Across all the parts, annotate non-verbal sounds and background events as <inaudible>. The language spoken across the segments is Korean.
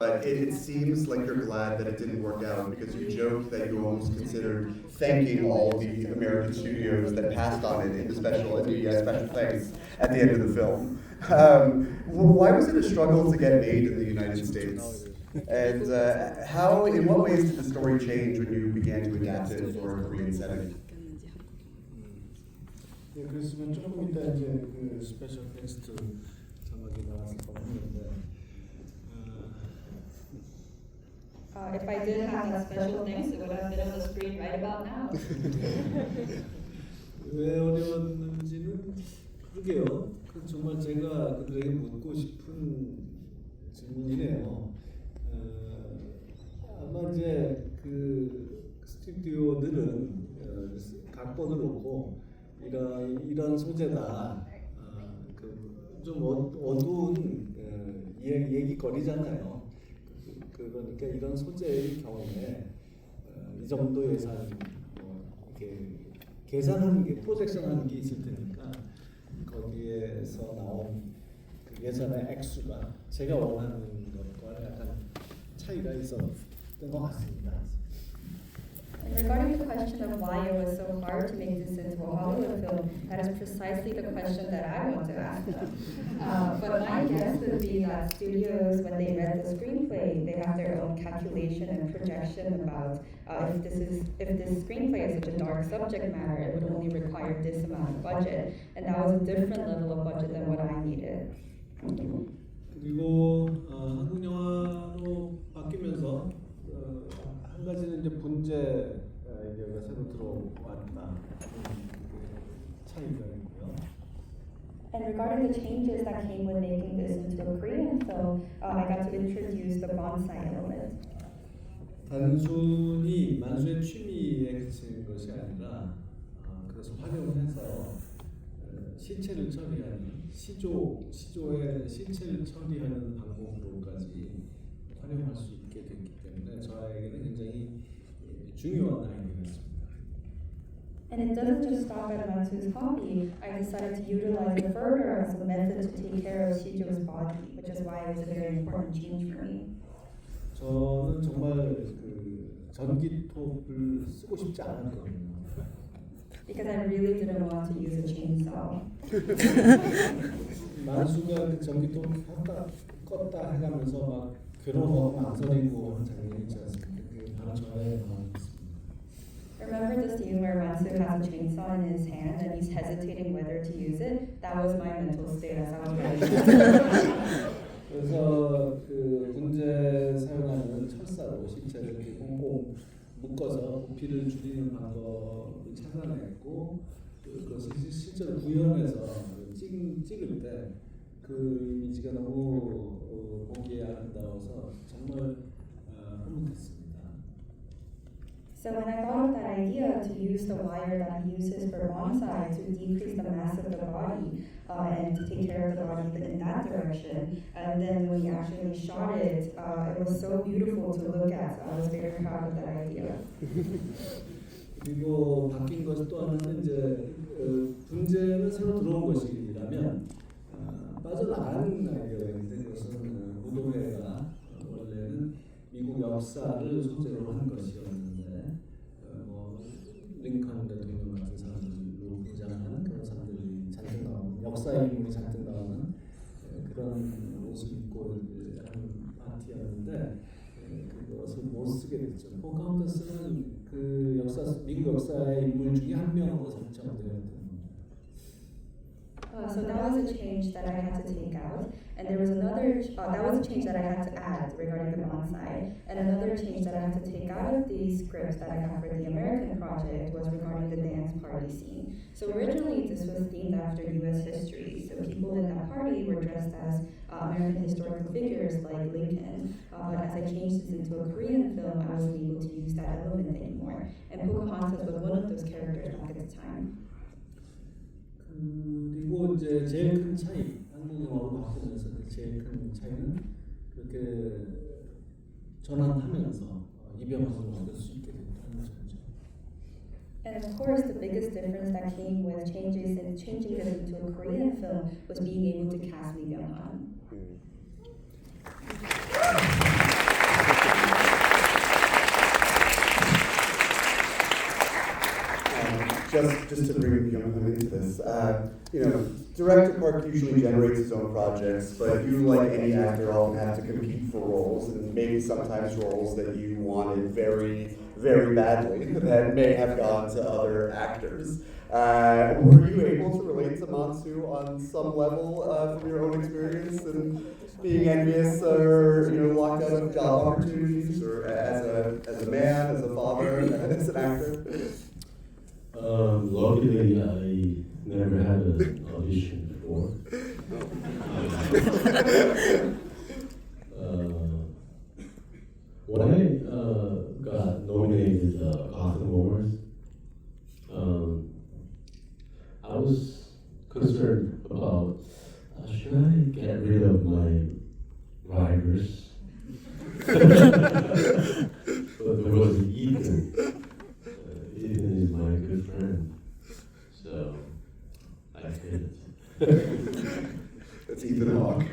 But it, it seems like you're glad that it didn't work out because you joked that you almost considered thanking all the American studios that passed on it in the special, in the uh, special thanks at the end of the film. Um, wh- why was it a struggle to get made in the United States? And uh, how, in what ways did the story change when you began to adapt it for a Korean setting? 네, 그랬으면 조금 이따 이제 그 스페셜 텍스트 자막이 나왔을 뻔했는데 Uh, if I did have that special things, it would have been on the screen right about now. <laughs> 왜 어려웠는지는 그러게요. 그 정말 제가 그들에게 묻고 싶은 질문이네요. 어, 아마 이제 그 스튜디오들은 어, 각본을 놓고 이런 이런 소재다. 어, 그좀 어두운 어, 얘- 얘기거리잖아요. 그- 그러니까 이런 소재의 경우에 어, 이 정도 예산 뭐 이렇게 계산하는 게 프로젝션하는 게 있을 테니까 거기에서 나온 그 예산의 액수가 제가 원하는 것과 약간 차이가 있었던 것 같습니다. And regarding the question of why it was so hard to make this into a Hollywood film, that is precisely the question that I want to ask them. Uh, but my guess would be that studios, when they read the screenplay, they have their own calculation and projection about uh, if this is if this screenplay is such a dark subject matter, it would only require this amount of budget, and that was a different level of budget than what I needed. 그리고 어, 한국 영화로 바뀌면서 어, 한 가지는 이제 분재 아이디어가 새로 들어왔다 음, 그 차이가 있고요. And regarding the changes that came with making this into a Korean film, uh, I got to introduce the bonsai element. 단순히 만수의 취미에 그치는 것이 아니라 어, 그것을 활용해서 어, 시체를 처리하는 시조 시조의 시체를 처리하는 방법으로까지 활용할 수 있게 때문에 저에게는 굉장히 예, 중요한 아이디어였습니다. And it doesn't just stop at Matsu's hobby. I decided to utilize it further as a method to take care of Shijo's body, which is why it was a very important change for me. 저는 정말 그 전기톱을 쓰고 싶지 않았거든요. Because I really didn't want to use a chainsaw. 만수가 그 전기톱 켰다 껐다 해가면서 막 괴로워하고 망설이고 장면이 있지 않습니까? 그게 바로 저의 마음이었습니다. Remember the scene where Matsu has a chainsaw in his hand and he's hesitating whether to use it? That was my mental state as I was writing. 그래서 그 군제 사용하는 철사로 신체를 이렇게 꽁꽁 묶어서 부피를 줄이는 방법을 찾아냈고 그- 그것을 시- 실제로 구현해서 찍, 찍을 때 그 이미지가 너무 어, 보기에 아름다워서 정말 어, 흐뭇했습니다. So when I thought of that idea to use the wire that he uses for bonsai to decrease the mass of the body uh, and to take care of the body in that direction, and then when we actually shot it, uh, it was so beautiful to look at. So I was very proud of that idea. 그리고 바뀐 것또 하나는 이제 어, 분재는 새로 들어온 것이라면 어, 빠져나가는 아이디어인데 그것은 어, 무도회가 어, 원래는 미국 역사를 소재로 한 것이었는데 어, 뭐 링컨 대통령 같은 사람들로 등장하는 그런 사람들이 잔뜩 나오는 역사의 인물이 잔뜩 나오는 어, 그런 옷을 입고 하는 파티였는데 예, 그것을 못 쓰게 됐죠. 포카운터스는 그 역사 미국 역사의 인물 중에 한 명으로 설정되었던 겁니다. Uh, so that was a change that I had to take out, and there was another. Uh, that was a change that I had to add regarding the bonsai, and another change that I had to take out of the script that I got for the American project was regarding the dance party scene. So originally, this was themed after U.S. history. So people in that party were dressed as uh, American historical figures like Lincoln. Uh, but as I changed this into a Korean film, I wasn't able to use that element anymore. And Pocahontas was one of those characters back at the time. 그리고 이제 제일 큰 차이 한국 영화로 바꾸면서 그 제일 큰 차이는 그렇게 전환하면서 어, 이병헌을 만들 수 있게 됐다는 점이죠. And of course, the biggest difference that came with changes in changing this into a Korean film was being able to cast Lee Byung-hun. Just just to bring women into this, uh, you know, director Park usually generates his own projects, but you, like any actor, often have to compete for roles, and maybe sometimes roles that you wanted very, very badly <laughs> that may have gone to other actors. Uh, were you able to relate to Matsu on some level uh, from your own experience and being envious or you know locked out of job opportunities, or as a as a man, as a father, <laughs> as an actor? Um, luckily, I never had an audition before. <laughs> uh, when I uh, got nominated uh, Gotham Awards, um, I was concerned about uh, should I get rid of my writers? but there was Ethan. Uh, Ethan is my good friend, so I did. That's Ethan Hawke.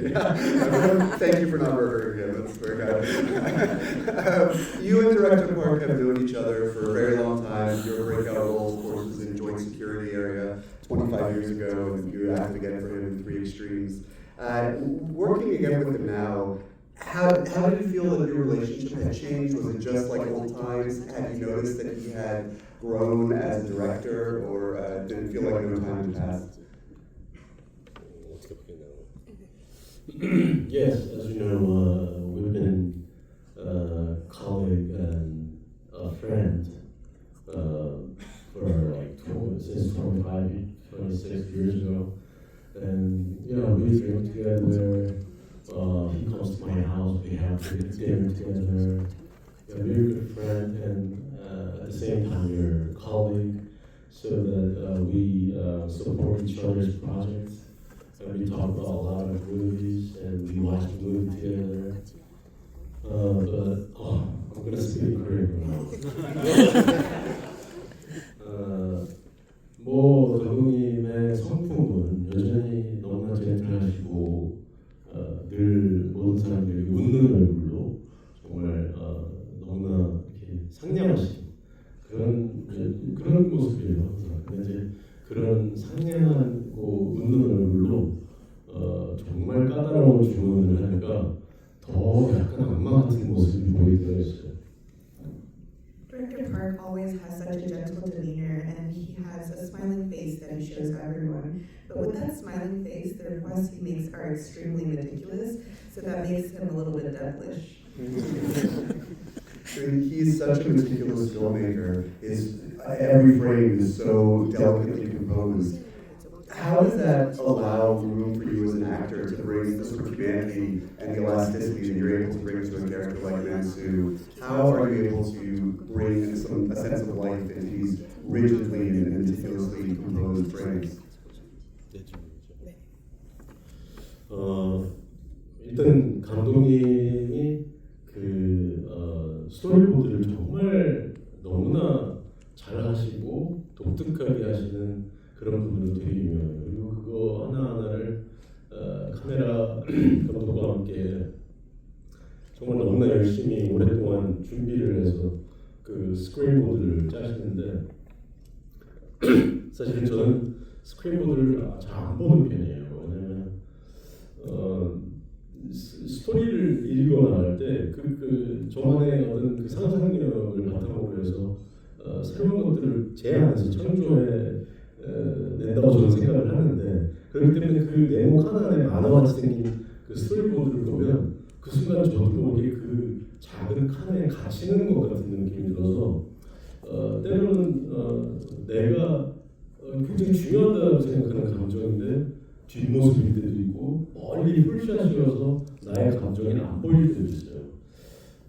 Yeah. <laughs> Thank you for not murdering him. That's very kind. um, you and Director Park have known each other for a very long time. Your breakout role, of course, was in Joint Security Area 25 years ago, and you acted again for him in Three Extremes. Uh, working again with him now, how, how did you feel that your relationship had changed? Was it just like old times? Had you noticed that he had grown as a director, or uh, did it feel like no time had passed? <clears throat> yes, as you know, uh, we've been uh, colleague and a friend uh, for like 20, since 25, 26 years ago. And, you know, we drink together. Uh, he comes to my house, we have dinner together. Yeah, we're a good friend, and uh, at the same time, we're a colleague, so that uh, we uh, support each other's projects. And we talk about a lot of movies, and we watch the movie together. Uh, but oh, I'm gonna speak Korean. 어, 뭐 감독님의 성품은 여전히 너무나 젠틀하시고 어, 늘 모든 사람들이 웃는 얼굴로 정말 어, 너무나 이렇게 상냥하신 그런 그런 모습이에요 항상. 근데 이제 그런 상냥하 such a gentle demeanor and he has a smiling face that he shows to everyone. But with that smiling face, the requests he makes are extremely meticulous, so that makes him a little bit devilish. <laughs> Mean, he's such a meticulous filmmaker. His every frame is so delicately composed. How does that allow room for you as an actor to bring the sort of humanity and the elasticity that you're able to bring to a character like Mansu? How are you able to bring some a sense of life into these rigidly and meticulously composed frames? 어, 일단 감독님이 그 어, 스토리보드를 정말 너무나 잘 하시고 독특하게 하시는 그런 부분도 되게 유명해요. 그리고 그거 하나하나를 어, 카메라 <clears throat> 감독과 함께 정말 너무나 열심히 오랫동안 준비를 해서 그 스크린보드를 짜시는데 <clears throat> 사실은 저는 스크린보드를 잘 안 보는 편이에요. 왜냐면 어, 스- 스토리를 읽거나 할 때그 그 저만의 어떤 그 상상력을 바탕으로 해서 어, 새로운 것들을 제 안에서 창조해 어, 낸다고 저는 생각을 하는데 그렇기 때문에 그 네모 하나에 만화같이 생긴 그 스토리보드를 보면 그 순간 저도 모르게 그 작은 칸에 갇히는 것 같은 느낌이 들어서 어, 때로는 어, 내가 어, 굉장히 중요하다고 생각하는 감정인데 뒷모습일 때도 있고 멀리 풀샷이어서 나의 감정이 안 보일 때도 있어요.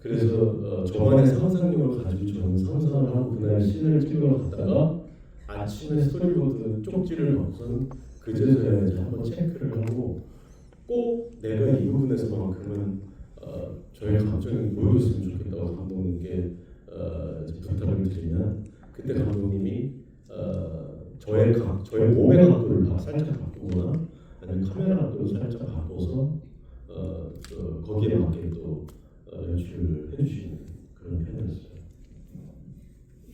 그래서 어, 저만의 상상력을 가지고 저는 상상을 하고 그날 씬을 찍으러 갔다가 아침에 스토리보드 쪽지를 받고선 그제서야 이제 한번 체크를 하고 꼭 내가 이 부분에서만큼은 어, 저의 감정이 보였으면 좋겠다고 감독님께 어, 부탁을 드리면 그때 감독님이 어, 저의 각 저의 몸의 각도를 바- 살짝 바꾸거나 아니면 카메라 각도를 살짝 바꿔서 어, 어, 거기에 맞게 또 어, 연출을 해주시는 그런 편이었어요.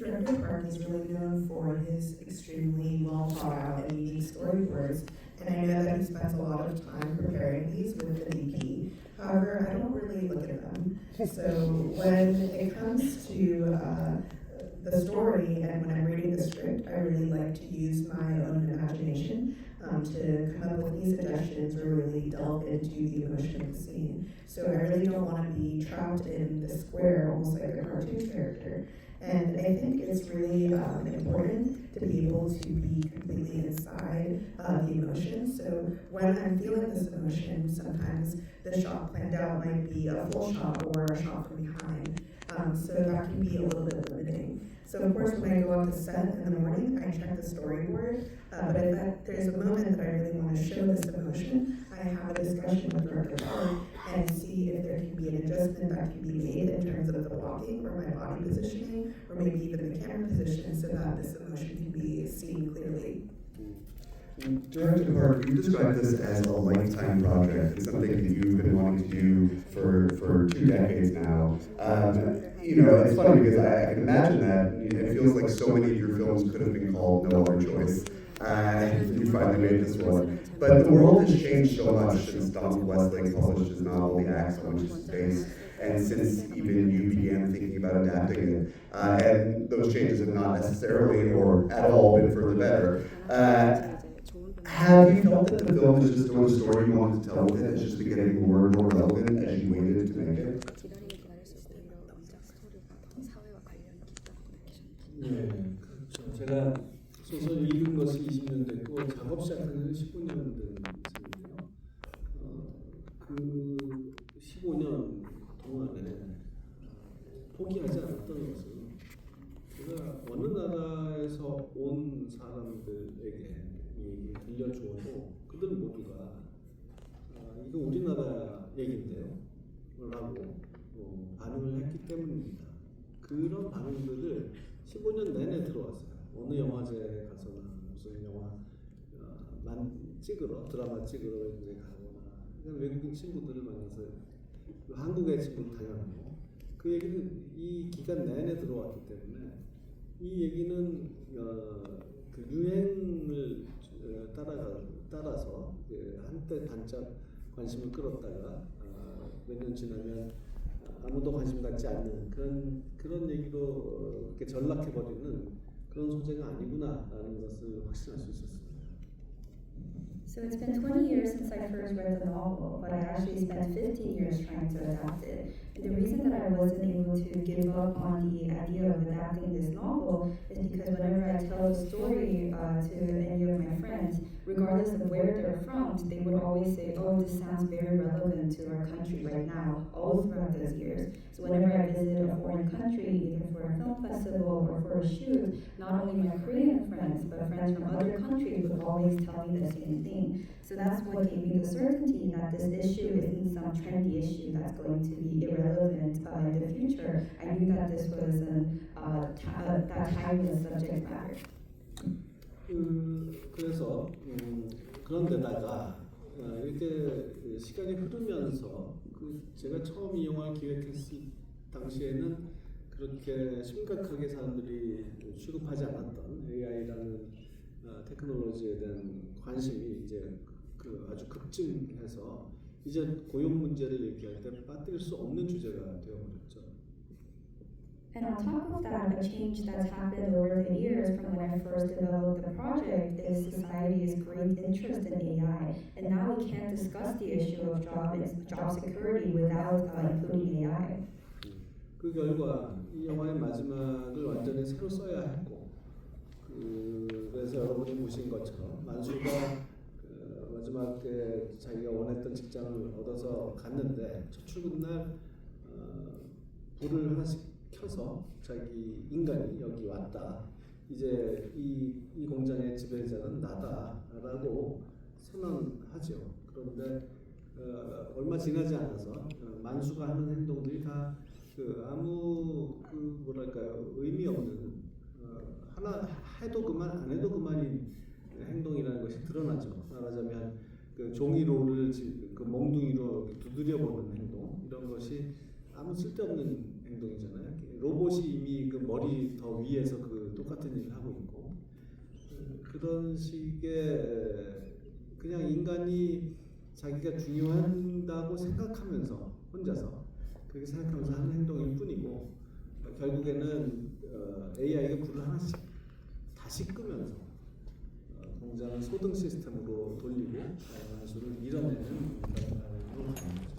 Director Park is really known for his extremely well thought out and unique storyboards, and I know that he spends a lot of time preparing these with the DP. However, I don't really look at them. So when it comes to uh, the story and when I'm reading the script, I really like to use my own imagination um, to come up with these suggestions or really delve into the emotion of the scene. So I really don't want to be trapped in the square, almost like a cartoon character. And I think it's really um, important to be able to be completely inside uh, the emotion. So when I'm feeling this emotion, sometimes the shot planned out might be a full shot or a shot from behind. Um, so that can be a little bit limiting. So of course, when I go out to set in the morning, I check the storyboard. Uh, but if that, there's a moment that I really want to show this emotion, I have a discussion with Director and see if there can be an adjustment that can be made in terms of the walking or my body positioning, or maybe even the camera position, so that this emotion can be seen clearly. Director Hart, you described this as a lifetime project. It's something that you've been wanting to do for, for two decades now. Um, you know, it's funny because I, I can imagine that it feels like so many of your films could have been called No Other Choice. Uh, you finally made this one. But the world has changed so much since Donald Westlake published his novel, The Axe on Which Is and since even you began thinking about adapting it. Uh, and those changes have not necessarily or at all been for the better. Uh, have you felt that the film is just doing the story you wanted to tell with it? It's just getting more and more relevant as you waited to make it? 기다림이 기다릴수록 오히려 원작 스토리가 더 사회와 관련이 깊다고 느끼셨나요? 네, 그렇죠. 제가 소설 읽은 것이 20년 됐고 작업 시작한 지 15년 된 셈인데요. 어, 그 15년 동안에 포기하지 않았던 것은 제가 어느 나라에서 온 사람들에게 들려주어도 그들 모두가 아, 이거 우리나라 얘긴데요 라고 어, 반응을 했기 때문입니다. 그런 반응들을 15년 내내 들어왔어요. 어느 영화제에 가서나 무슨 영화 어, 만 찍으러 드라마 찍으러 외국에 가거나 그냥 외국인 친구들을 만나서 그 한국의 친구도 당연하고 그 얘기는 이 기간 내내 들어왔기 때문에 이 얘기는 어, 그 유행을 어, 따라가 따라서 그 한때 반짝 관심을 끌었다가 어, 몇년 지나면 아무도 관심 갖지 않는 그런 그런 얘기로 어, 이렇게 전락해 버리는 그런 소재가 아니구나라는 것을 확신할 수 있었습니다. So it's been 20 years since I first read the novel, but I actually spent 15 years trying to adapt it. And the reason that I wasn't able to give up on the idea of adapting this novel is because whenever I tell the story uh, to any of my friends, regardless of where they're from, they would always say, "Oh, this sounds very relevant to our country right now." All throughout those years. So whenever I visit a foreign country, either for a film festival or for a shoot, not only my Korean friends, but friends from other countries would always tell me the same thing. So that's what gave me the certainty that this issue isn't some trendy issue that's going to be irrelevant uh, in the future. I knew that this was an uh, ti- uh, that timeless subject matter. 그, 그래서 음, 그런데다가 어, 이렇게 시간이 흐르면서 그 제가 처음 이 영화를 기획했을 당시에는 그렇게 심각하게 사람들이 취급하지 않았던 AI라는 어, 테크놀로지에 대한 관심이 이제 그 아주 급증해서 이제 고용 문제를 얘기할 때 빠뜨릴 수 없는 주제가 되어버렸죠. And on top of that, a change that's happened over the years from when I first developed the project is society's great interest in AI. And now we can't discuss the issue of job job security without uh, including AI. 그 결과 이 영화의 마지막을 완전히 새로 써야 했고 그, 그래서 여러분이 보신 것처럼 만수가 그 마지막에 자기가 원했던 직장을 얻어서 갔는데 첫 출근 날 어, 불을 하나씩 켜서 자기 인간이 여기 왔다. 이제 이, 이 공장의 지배자는 나다라고 선언하죠. 그런데 어, 얼마 지나지 않아서 어, 만수가 하는 행동들이 다 그 아무 그 뭐랄까요? 의미 없는 어, 하나 해도 그만 안 해도 그만인 행동이라는 것이 드러나죠. 말하자면 그 종이로를 지- 그 몽둥이로 두드려 보는 행동 이런 것이 아무 쓸데없는 행동이잖아요. 로봇이 이미 그 머리 더 위에서 그 똑같은 일을 하고 있고 그- 그런 식의 그냥 인간이 자기가 중요한다고 생각하면서 혼자서 그렇게 생각하면서 하는 행동일 뿐이고 결국에는 어, AI가 불을 하나씩 다시 끄면서 어, 공장을 소등 시스템으로 돌리고 어, 수를 밀어내는 방향으로 가는 거죠.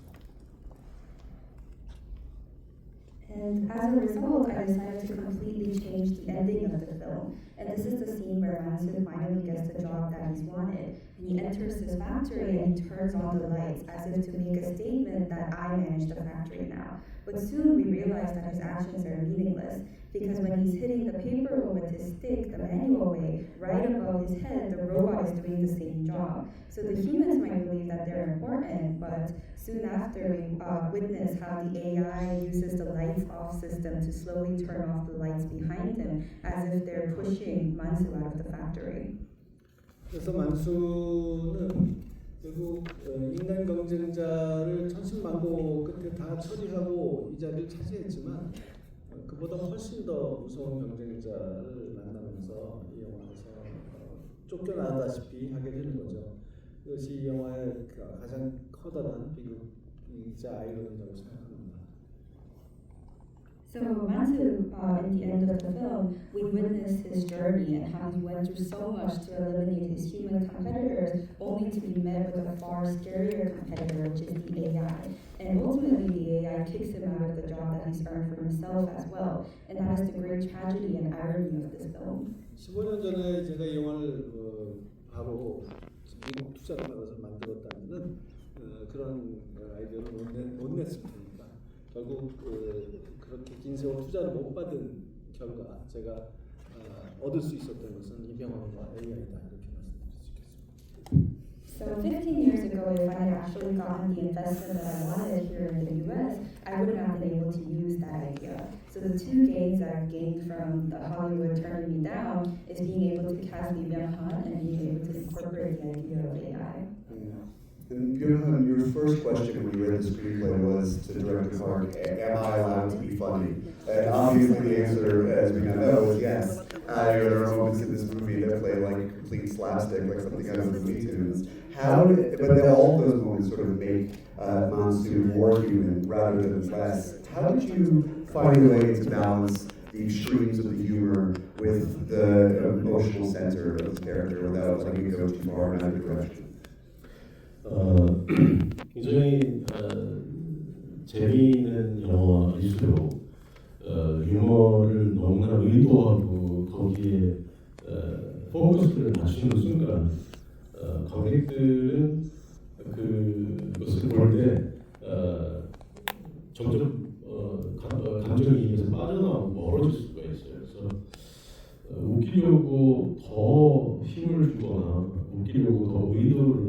And as a result, I decided to completely change the ending of the film. And this is the scene where Mansu finally gets the job that he's wanted. And he enters this factory and he turns on the lights as if to make a statement that I manage the factory now. But soon we realize that his actions are meaningless because when he's hitting the paper roll with his stick the manual way, right above his head, the robot is doing the same job. So the humans might believe that they're important, but soon after we uh, witness how the AI uses the lights off system to slowly turn off the lights behind him as if they're pushing Mansu out of the factory. 그래서 만수는 결국 어, 인간 경쟁자를 천신만고 끝에 다 처리하고 이 자리를 차지했지만 어, 그보다 훨씬 더 무서운 경쟁자를 만나면서 이 영화에서 어, 쫓겨나다시피 하게 되는 거죠. 그것이 이 영화의 그 가장 커다란 비극이자 아이러니라고 생각합니다. So Mansu, uh, in the end of the film, we witness his journey and how he went through so much to eliminate his human competitors, only to be met with a far scarier competitor, which is the AI. And ultimately, the AI kicks him out of the job that he's earned for himself as well. And that is the great tragedy and irony of this film. 15년 전에 제가 이 영화를 어, 바로 미국 투자를 받아서 만들었다면은 어, 그런 어, 아이디어를 못, 내, 못 냈을 겁니다. 결국 그, 그렇게 긴 세월 투자를 못 받은 결과 제가 어, 얻을 수 있었던 것은 이병헌과 AI다 이렇게 말씀드릴 수 있겠습니다. So 15 years ago, if I had actually gotten the investment that I wanted here in the US, I wouldn't have been able to use that idea. So the two gains that I've gained from the Hollywood turning me down is being able to cast Lee Byung-hun and being able to incorporate the idea of AI. And your first question when you read the screenplay was to Director Clark, am I allowed to be funny? And obviously the answer, as we now know, is yes. Uh, there are moments in this movie that play like complete slapstick, like something out of the Looney Tunes. How did, but then all those moments sort of make uh, Mansu more human rather than less. How did you find a way to balance the extremes of the humor with the emotional center of the character without letting it go too far in either direction? 어, <clears throat> 굉장히 어, 재미있는 영화일수록 어, 유머를 너무나 의도하고 거기에 어, 포커스를 맞추는 순간 어, 관객들은 그것을 볼때 어, 점점 어, 감, 어, 감정이 입에서 빠져나오고 멀어질 수가 있어요. 그래서 어, 웃기려고 더 힘을 주거나 웃기려고 더 의도를.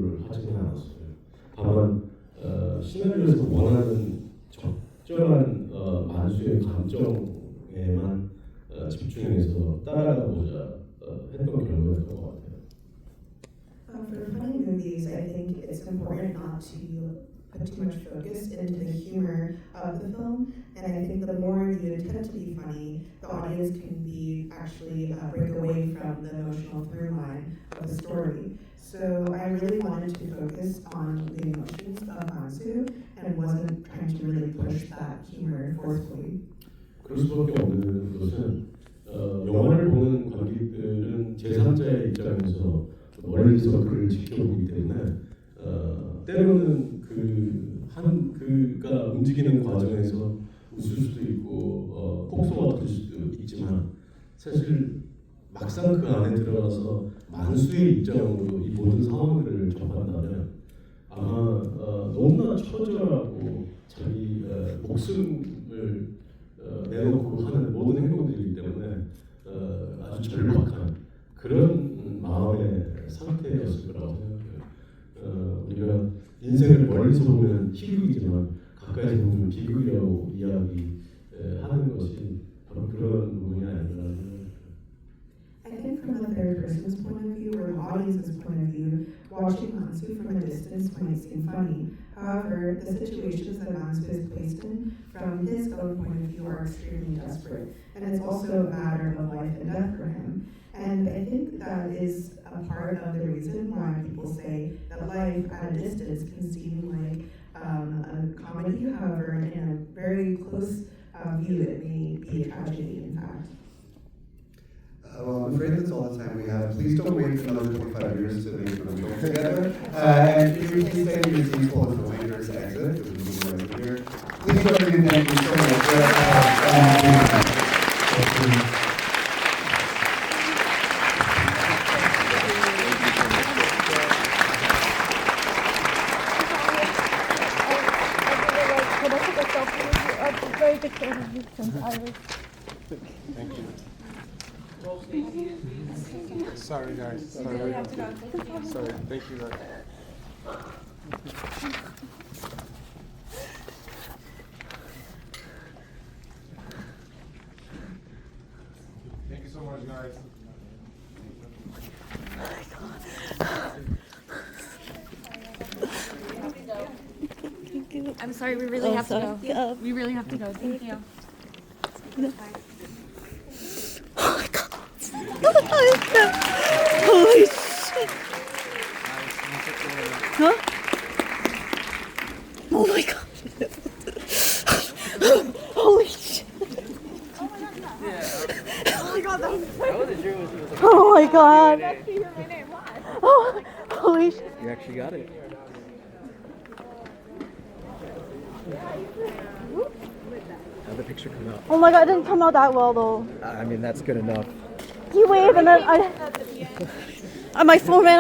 다만 어, 시나리오에서 원하는 적절한 어, 만수의 감정에만 어, 집중해서 따라가고자 어, 했던 결과였던 것 같아요. Um, for funny movies, I think it's important not to put too much focus into the humor of the film. And I think the more you attempt to be funny, the audience can be actually uh, break away from the emotional through line of the story. So I really wanted to focus on the emotions of Mansu and wasn't trying to really push that humor forcefully. 그럴 수밖에 없는 것은 어, 영화를 보는 관객들은 제3자의 입장에서 멀리서 그를 지켜보기 때문에 어, 때로는 그한 그가 움직이는 과정에서 웃을 수도 있고 어, 폭소가 될 수도 있지만 사실 막상 그 안에 들어가서 만수의 입장으로 이 모든 상황들을 접한다면 아마 어, 너무나 처절하고 자기 어, 목숨을 어, 내놓고 하는 모든 행동들이기 때문에 어, 아주 절박한 그런 마음의 상태였을 거라고 생각해요. 어, 우리가 인생을 멀리서 보면 희극이지만 가까이서 보면 비극이라고 이야기하는 것이 바로 그런 부분이 아닌가 생각해요. I think from a third person's point of view audience's point of view, watching Mansu from a distance might seem funny. However, the situations that Mansu is placed in, from his own point of view, are extremely desperate. And it's also a matter of life and death for him. And I think that is a part of the reason why people say that life at a distance can seem like um, a comedy. However, in a very close uh, view, it may be a tragedy, in fact. Well, I'm afraid that's all the time we have. Please don't wait another 25 years to make the film together. Uh, and can you please stay in your seats while the filmmakers exit? right here. Please join me in thanking so much. Uh, uh, Can I take a selfie with you? A very good photo of you since I was. Sorry, guys. Sorry. Sorry. Thank you, guys. Thank you so much, guys. I'm sorry, we really have to go. Oh, we really have to go. Thank you. Oh, my God. Oh, Holy shit. Huh? Oh my god. Holy shit. Oh my god. Oh, holy shit. You actually got it. How'd the picture come out? Oh my god, it didn't come out that well though. I mean, that's good enough. You wave and then I. <laughs> And my phone ran